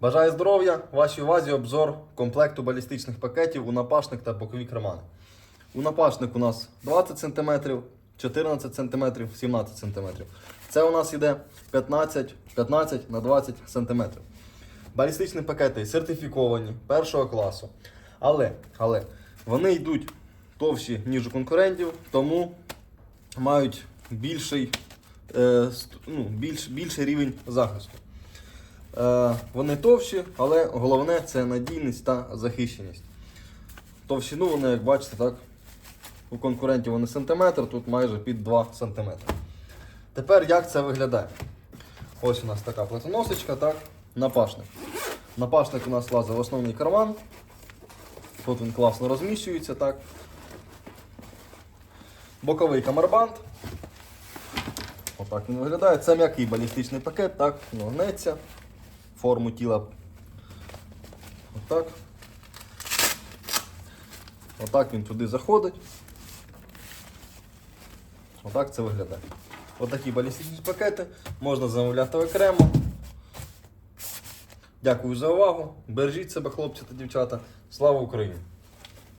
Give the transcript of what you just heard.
Бажаю здоров'я! Вашій увазі обзор комплекту балістичних пакетів у напашник та бокові кармани. У напашник у нас 20 см, 14 см, 17 см. Це у нас іде 15, 15 на 20 см. Балістичні пакети сертифіковані першого класу. Але, але вони йдуть товщі, ніж у конкурентів, тому мають більший, е, ну, більш, більший рівень захисту. Е, вони товщі, але головне це надійність та захищеність. Товщину вони, як бачите, так, у конкурентів вони сантиметр, тут майже під 2 см. Тепер як це виглядає? Ось у нас така платоносочка, так, напашник. Напашник у нас лазить в основний карман. Тут він класно розміщується, так. Боковий камербанд. Отак він виглядає. Це м'який балістичний пакет, так, гнеться. Форму тіла. Отак. Отак він туди заходить. Отак це виглядає. Отакі балістичні пакети можна замовляти окремо. Дякую за увагу. Бережіть себе, хлопці та дівчата. Слава Україні!